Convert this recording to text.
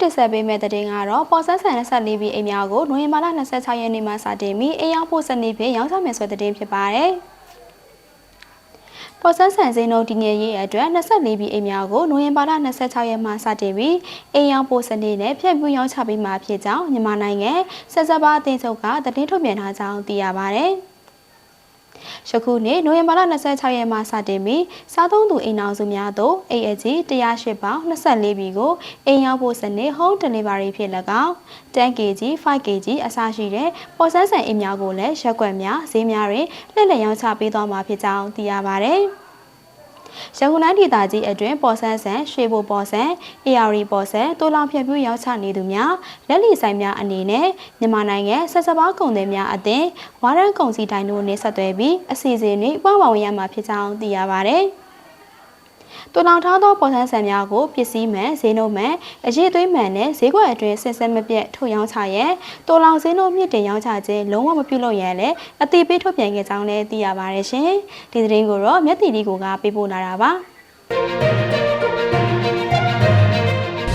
တင်ဆက်ပေးမယ့်သတင်းကတော့ပေါ်ဆန်းဆန်24ပြည်အိမ်များကိုနိုဝင်ဘာလ26ရက်နေ့မှစတင်ပြီးအိမ်ရောက်ဖို့စနစ်ဖြင့်ရောင်းချမယ်ဆိုတဲ့သတင်းဖြစ်ပါတယ်။ပေါ်ဆန်းဆန်စိန်တို့ဒီနေ့ရေးအတွက်24ပြည်အိမ်များကိုနိုဝင်ဘာလ26ရက်မှစတင်ပြီးအိမ်ရောက်ဖို့စနစ်နဲ့ဖြန့်ဖြူးရောင်းချပေးမှာဖြစ်ကြောင်းမြန်မာနိုင်ငံဆက်စပ်ပါအသင်းချုပ်ကသတင်းထုတ်ပြန်ထားကြောင်းသိရပါတ ယ်။ယခုနေ့နိုဝင်ဘာလ26ရက်မှစတင်ပြီးစားသုံးသူအိမ်အောင်စုများသို့ AAG 108ပေါင်24ဘီကိုအိမ်ရောက်ဖို့စနစ် home delivery ဖြစ်၎င်း 10kg 5kg အစရှိတဲ့ပေါ်ဆန်းဆန်အိမ်များကိုလည်းရက်ွက်များဈေးများတွင်လှည့်လည်ရောင်းချပေးသွားမှာဖြစ်ကြောင်းသိရပါဗျ။ ရန်ကုန်တိုင်းဒေသကြီးအတွင်းပေါ်ဆန်းဆန်ရွှေဘိုပေါ်ဆန် AR ပေါ်ဆန်တိုးလောင်ဖြန့်ဖြူးရောင်းချနေသူများလက်လီဆိုင်များအနေနဲ့မြန်မာနိုင်ငံဆက်စပ်ပါကုန်သည်များအသင်းဝါရန်ကုန်စီတိုင်းတို့နဲ့ဆက်သွယ်ပြီးအစီအစဉ်တွေပွားပါဝင်ရမှာဖြစ်ကြောင်းသိရပါဗျ။ တူလောင်ထားသောပေါ်ဆန်းဆန်များကိုပစ္စည်းမှန်ဈေးနှုန်းမှန်အရေးသွေးမှန်နဲ့ဈေးကွက်အတွင်းဆက်ဆက်မပြတ်ထုတ်ရောင်းချရန်တူလောင်ဈေးနှုန်းမြင့်တင်ရောင်းချခြင်းလုံးဝမပြုလုပ်ရန်လည်းအတိပေးထုတ်ပြန်ခဲ့ကြောင်းလည်းသိရပါတယ်ရှင်ဒီသတင်းကိုတော့မြက်တီလီကိုကပေးပို့လာတာပါ